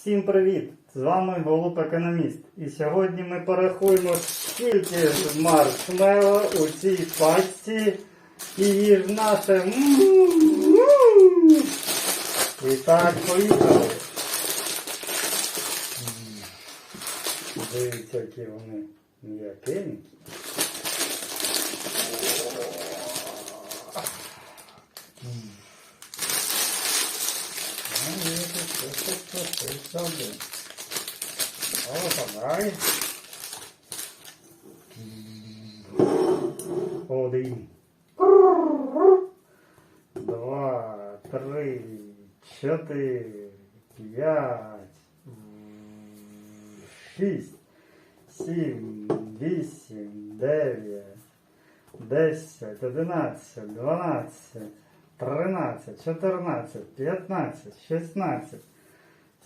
Всім привіт! З вами Голуб Економіст. І сьогодні ми порахуємо, скільки маршмело у цій пачці. І їж наше. І так, поїхали. Дивіться, які вони м'якенькі. Ну, один. О, давай. Один. Два, три, чотири, п'ять, шість, сім, вісім, дев'ять, десять, одинадцять, дванадцять, тринадцять, чотирнадцять, п'ятнадцять, шістнадцять.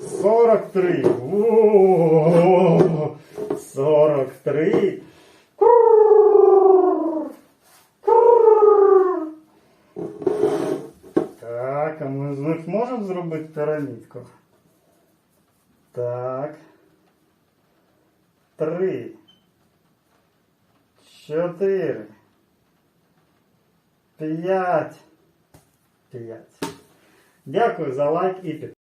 43. О, 43. Так, а ми з них можемо зробити пірамідку? Так. Три. Чотири. П'ять. П'ять. Дякую за лайк і підписку.